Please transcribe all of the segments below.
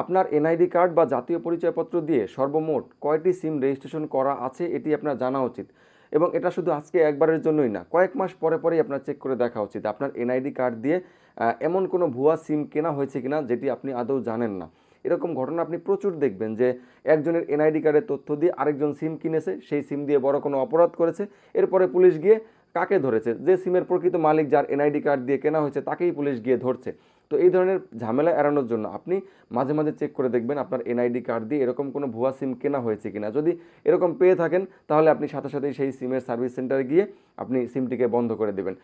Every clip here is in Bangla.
আপনার এনআইডি কার্ড বা জাতীয় পরিচয়পত্র দিয়ে সর্বমোট কয়টি সিম রেজিস্ট্রেশন করা আছে এটি আপনার জানা উচিত। এবং এটা শুধু আজকে একবারের জন্যই না, কয়েক মাস পরে পরেই আপনার চেক করে দেখা উচিত আপনার এনআইডি কার্ড দিয়ে এমন কোনো ভুয়া সিম কেনা হয়েছে কিনা যেটি আপনি আদৌ জানেন না। এরকম ঘটনা আপনি প্রচুর দেখবেন যে একজনের এনআইডি কার্ডের তথ্য দিয়ে আরেকজন সিম কিনেছে, সেই সিম দিয়ে বড় কোনো অপরাধ করেছে, এরপরে পুলিশ গিয়ে কাকে ধরেছে? যে সিমের প্রকৃত মালিক যার এনআইডি কার্ড দিয়ে কেনা হয়েছে তাকেই পুলিশ গিয়ে ধরছে। তো এই ধরনের ঝামেলা এড়ানোর জন্য আপনি মাঝে মাঝে চেক করে দেখবেন আপনার এনআইডি কার্ড দিয়ে এরকম কোনো ভুয়া সিম কেনা হয়েছে কিনা। যদি এরকম পেয়ে থাকেন, তাহলে আপনি সাথে সাথেই সেই সিমের সার্ভিস সেন্টারে গিয়ে আপনি সিমটিকে বন্ধ করে দেবেন।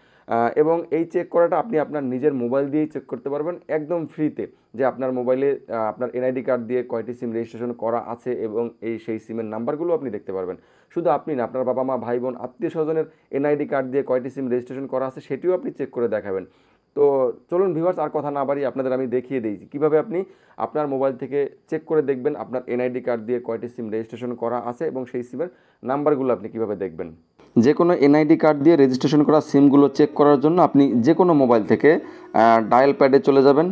এবং এই চেক করাটা আপনি আপনার নিজের মোবাইল দিয়েই চেক করতে পারবেন একদম ফ্রিতে যে আপনার মোবাইলে আপনার এনআইডি কার্ড দিয়ে কয়টি সিম রেজিস্ট্রেশন করা আছে এবং এই সেই সিমের নাম্বারগুলো আপনি দেখতে পারবেন। শুধু আপনি না, আপনার বাবা মা ভাই বোন আত্মীয় স্বজনের এনআইডি কার্ড দিয়ে কয়টি সিম রেজিস্ট্রেশন করা আছে সেটিও আপনি চেক করে দেখাবেন। তো চলুন ভিউয়ার্স আর কথা না বাড়িয়ে আপনাদের আমি দেখিয়ে দিয়েছি কীভাবে আপনি আপনার মোবাইল থেকে চেক করে দেখবেন আপনার এনআইডি কার্ড দিয়ে কয়টি সিম রেজিস্ট্রেশন করা আছে এবং সেই সিমের নাম্বারগুলো আপনি কীভাবে দেখবেন। যে কোনো এনআইডি কার্ড দিয়ে রেজিস্ট্রেশন করা সিমগুলো চেক করার জন্য আপনি যে কোনো মোবাইল থেকে ডায়াল প্যাডে চলে যাবেন।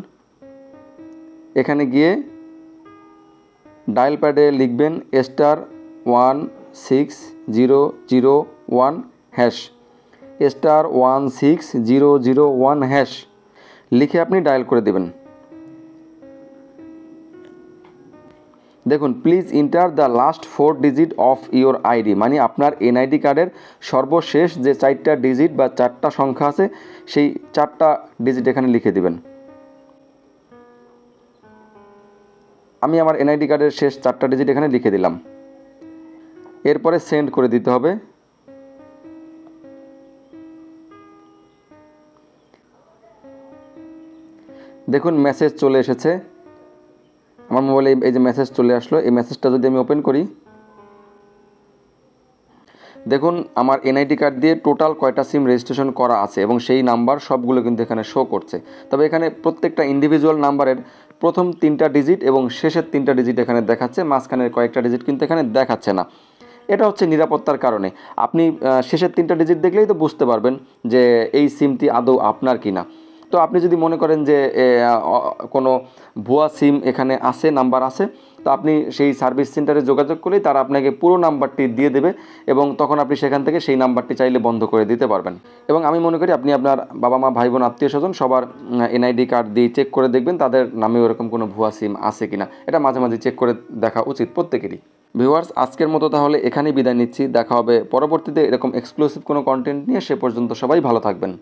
এখানে গিয়ে ডায়াল প্যাডে লিখবেন star one six zero zero one hash star one six zero zero one hash লিখে আপনি ডায়াল করে দেবেন। দেখুন please enter the last four digit of your ID মানে আপনার এনআইডি কার্ডের সর্বশেষ যে চারটা ডিজিট বা চারটা সংখ্যা আছে, সেই চারটা ডিজিট এখানে লিখে দিবেন। আমি আমার এনআইডি কার্ডের শেষ চারটা ডিজিট এখানে লিখে দিলাম। এরপরে সেন্ড করে দিতে হবে। দেখুন মেসেজ চলে এসেছে। আমার মোবাইলে এই যে মেসেজ চলে আসলো, এই মেসেজটা যদি আমি ওপেন করি, দেখুন, আমার এনআইডি কার্ড দিয়ে টোটাল কয়টা সিম রেজিস্ট্রেশন করা আছে এবং সেই নাম্বার সবগুলো কিন্তু এখানে শো করছে। তবে এখানে প্রত্যেকটা ইন্ডিভিজুয়াল নাম্বারের প্রথম তিনটা ডিজিট এবং শেষের তিনটা ডিজিট এখানে দেখাচ্ছে, মাঝখানের কয়েকটা ডিজিট কিন্তু এখানে দেখাচ্ছে না। এটা হচ্ছে নিরাপত্তার কারণে। আপনি শেষের তিনটা ডিজিট দেখলেই তো বুঝতে পারবেন যে এই সিমটি আদৌ আপনার কিনা। তো আপনি যদি মনে করেন যে কোনো ভুয়া সিম এখানে আছে, নাম্বার আছে, তো আপনি সেই সার্ভিস সেন্টারে যোগাযোগ করলেই তারা আপনাকে পুরো নাম্বারটি দিয়ে দেবে এবং তখন আপনি সেখান থেকে সেই নাম্বারটি চাইলে বন্ধ করে দিতে পারবেন। এবং আমি মনে করি আপনি আপনার বাবা মা ভাই বোন আত্মীয় স্বজন সবার এনআইডি কার্ড দিয়ে চেক করে দেখবেন তাদের নামে ওরকম কোনো ভুয়া সিম আছে কি না এটা মাঝে মাঝে চেক করে দেখা উচিত প্রত্যেকেরই। ভিউয়ার্স, আজকের মতো তাহলে এখানেই বিদায় নিচ্ছি। দেখা হবে পরবর্তীতে এরকম এক্সক্লুসিভ কোনো কন্টেন্ট নিয়ে। সে পর্যন্ত সবাই ভালো থাকবেন।